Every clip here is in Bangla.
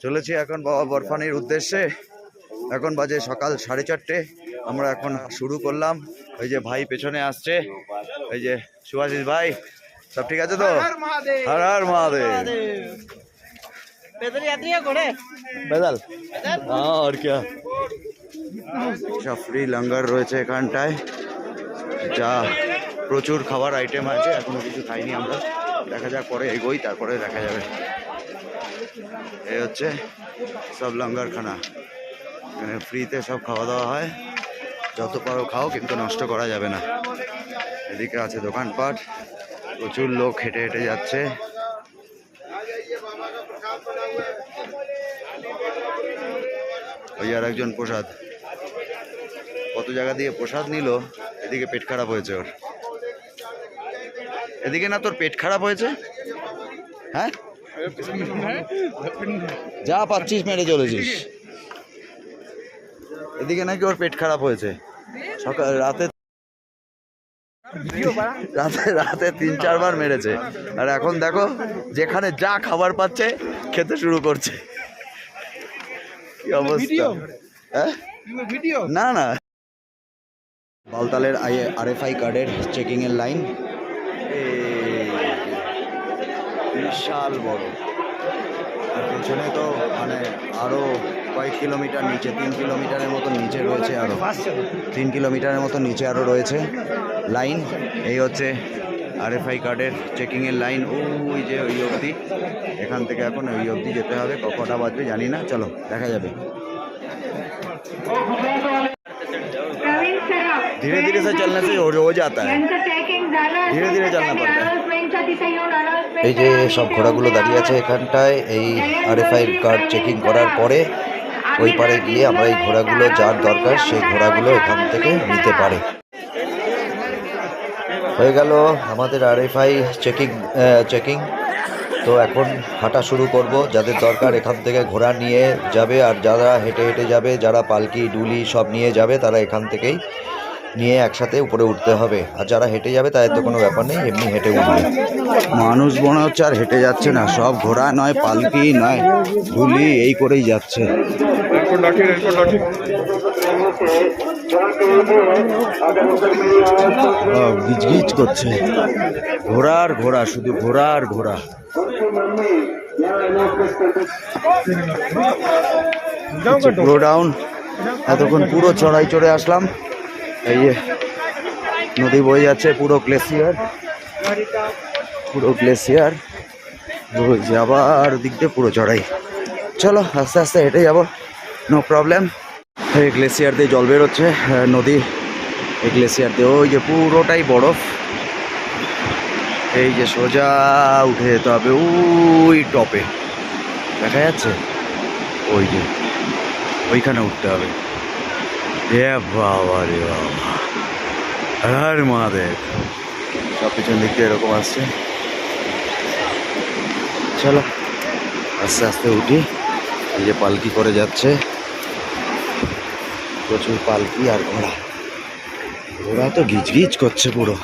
চলেছি এখন বাবা বরফানির উদ্দেশ্যে। এখন বাজে সকাল সাড়ে চারটে। আমরা এখন শুরু করলাম। ওই যে ভাই পেছনে আসছে। ওই যে সুভাষিস ভাই সব ঠিক আছে তো? হর হর মহাদেব। হ্যাঁ, আর রয়েছে এখানটায়। যা প্রচুর খাবার আইটেম আছে এখনও কিছু খাইনি আমরা। দেখা যাক পরে এগোই তারপরে দেখা যাবে। এই হচ্ছে সব লঙ্গার খানা এখানে ফ্রিতে সব খাওয়া দাওয়া হয়। যত পারো খাও, কিন্তু নষ্ট করা যাবে না। এদিকে আছে দোকানপাট। প্রচুর লোক হেঁটে হেঁটে যাচ্ছে। ওই আর একজন প্রসাদ। কত জায়গা দিয়ে প্রসাদ নিল, এদিকে পেট খারাপ হয়েছে ওর। এদিকে না তোর পেট খারাপ হয়েছে? হ্যাঁ? যা পাচ্ছিস মেরে চলেছিস। এদিকে নাকি ওর পেট খারাপ হয়েছে। সকাল রাতে রাতে রাতে তিন চারবার মেরেছে। আর এখন দেখো যেখানে যা খাবার পাচ্ছে খেতে শুরু করছে। কি অবস্থা? হ্যাঁ? না না। বালতালের আরএফআই কার্ডের চেকিংয়ের লাইন বিশাল বড় আর পেছনে তো মানে আরো কয়েক কিলোমিটার নিচে তিন কিলোমিটারের মতো নিচে রয়েছে আরো তিন কিলোমিটারের মতো নিচে আরো রয়েছে লাইন এই হচ্ছে আরএফআই কার্ডের চেকিং এর লাইন ওই যে ওই অবধি এখান থেকে এখন ওই অবধি যেতে হবে ক- কটা বাজবে জানি না চলো দেখা যাবে प्रवीण सराफ धीरे धीरे से चलने से हो हो जाता है यांचं ट्रॅकिंग झालं धीरे धीरे चलना पड़ता है। এই যে সব ঘোড়াগুলো দাঁড়িয়ে আছে এখানটায়, এই R F I card checking করার পরে ওই পারে গিয়ে আমরা এই ঘোড়াগুলো যার দরকার সেই ঘোড়াগুলো এখান থেকে নিতে পারে। হয়ে গেল আমাদের R F I checking checking তো এখন হাঁটা শুরু করব, যাদের দরকার এখান থেকে ঘোড়া নিয়ে যাবে, আর যারা হেঁটে হেঁটে যাবে, যারা পালকি, ডুলি সব নিয়ে যাবে, তারা এখান থেকেই নিয়ে একসাথে উপরে উঠতে হবে। আর যারা হেঁটে যাবে তাদের তো কোনো ব্যাপার নেই এমনি হেঁটে উঠবে। মানুষ মনে হচ্ছে আর হেঁটে যাচ্ছে না সব ঘোড়া নয় পালকি নয় ঢুলি এই করেই যাচ্ছে। গিজগিজ করছে। ঘোড়ার ঘোড়া শুধু ঘোড়ার ঘোড়া। পুরো ডাউন এতক্ষণ পুরো চড়াই চড়ে আসলাম। এই যে নদী বয়ে যাচ্ছে পুরো গ্লেসিয়ার পুরো গ্লেসিয়ার ওই যে আবার দিক দিয়ে পুরো চড়াই। চলো, আস্তে আস্তে হেঁটে যাব। নো প্রবলেম এই গ্লেসিয়ার দিয়ে জল বেরোচ্ছে নদী। এই গ্লেসিয়ার দিয়ে, ওই যে পুরোটাই বরফ। এই যে সোজা উঠে যেতে হবে ওই টপে। দেখা যাচ্ছে? ওই যে, ওইখানে উঠতে হবে। এ বাবা রে বাবা। আর মহাদেব। সব পিছন দিক দিয়ে এরকম আসছে। চলো, আস্তে আস্তে উঠি। এই যে পালকি করে যাচ্ছে। প্রচুর পালকি আর ঘোড়া। ঘোড়া তো গিজ গিজ করছে পুরো।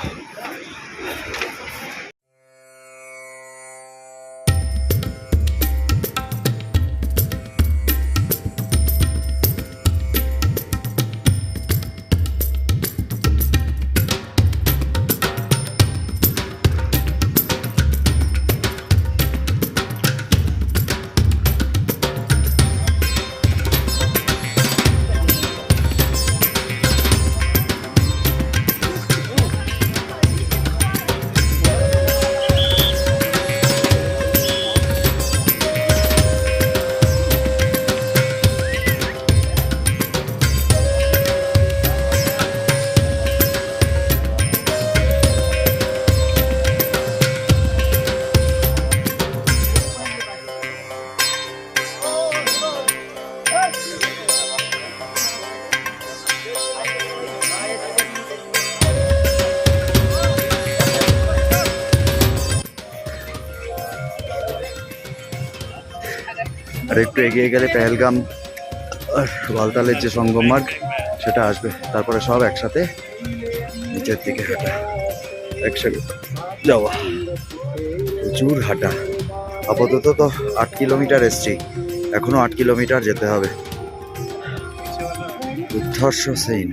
আর একটু এগিয়ে গেলে পেহেলগাম আর বালতালের যে সঙ্গম মার্গ সেটা আসবে। তারপরে সব একসাথে নিচের দিকে হাঁটা। একসাথে যাওয়া। প্রচুর হাঁটা। আপাতত তো আট কিলোমিটার এসছি। এখনও আট কিলোমিটার যেতে হবে। দুর্ধর্ষ সেন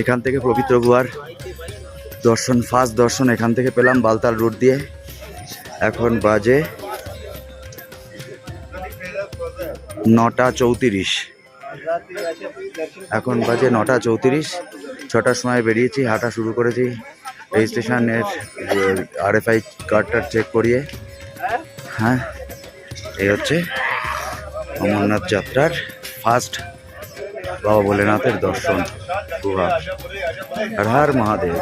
এখান থেকে পবিত্র গুহার দর্শন, ফার্স্ট দর্শন এখান থেকে পেলাম বালতাল রুট দিয়ে। এখন বাজে নটা চৌত্রিশ। এখন বাজে নটা চৌত্রিশ, ছটার সময় বেরিয়েছি, হাঁটা শুরু করেছি। রেজিস্ট্রেশনের আরএফআই কার্ডটা চেক করিয়ে। হ্যাঁ এই হচ্ছে অমরনাথ যাত্রার ফার্স্ট বাবা ভোলেনাথের দর্শন। গুহা হর হর মহাদেব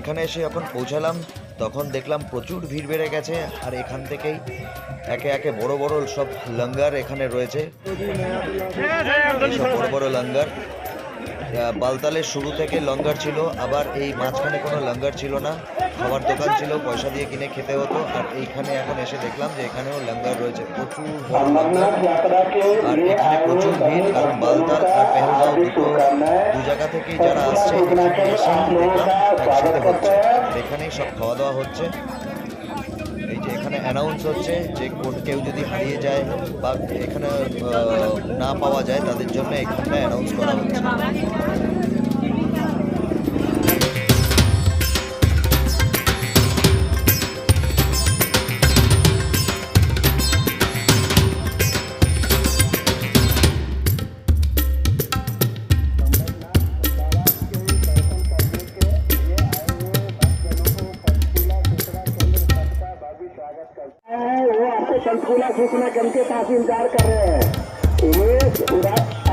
এখানে এসে যখন পৌঁছালাম, তখন দেখলাম প্রচুর ভিড় বেড়ে গেছে, আর এখান থেকেই একে একে বড় বড় সব লঙ্গার এখানে রয়েছে। সব বড় বড় লঙ্গার। বালতালের শুরু থেকে লঙ্গার ছিল আবার এই মাঝখানে কোনো লঙ্গার ছিল না। খাবার দোকান ছিল পয়সা দিয়ে কিনে খেতে হতো আর এইখানে এখন এসে দেখলাম যে এখানেও লঙ্গার রয়েছে। প্রচুর বড় লঙ্গার আর এখানে প্রচুর ভিড় কারণ বালতাল আর পেহেলগাঁও দুটো দু জায়গা থেকেই যারা আসছে এখানে এসে দেখলাম একসাথে হচ্ছে। এখানেই সব খাওয়া দাওয়া হচ্ছে। এই যে এখানে অ্যানাউন্স হচ্ছে যে কোর্ট কেউ যদি হারিয়ে যায় বা এখানে না পাওয়া যায়, তাদের জন্য এখানটা অ্যানাউন্স করা হচ্ছে। जिसमें जम के तहसीलदार कर रहे हैं उमेश उदास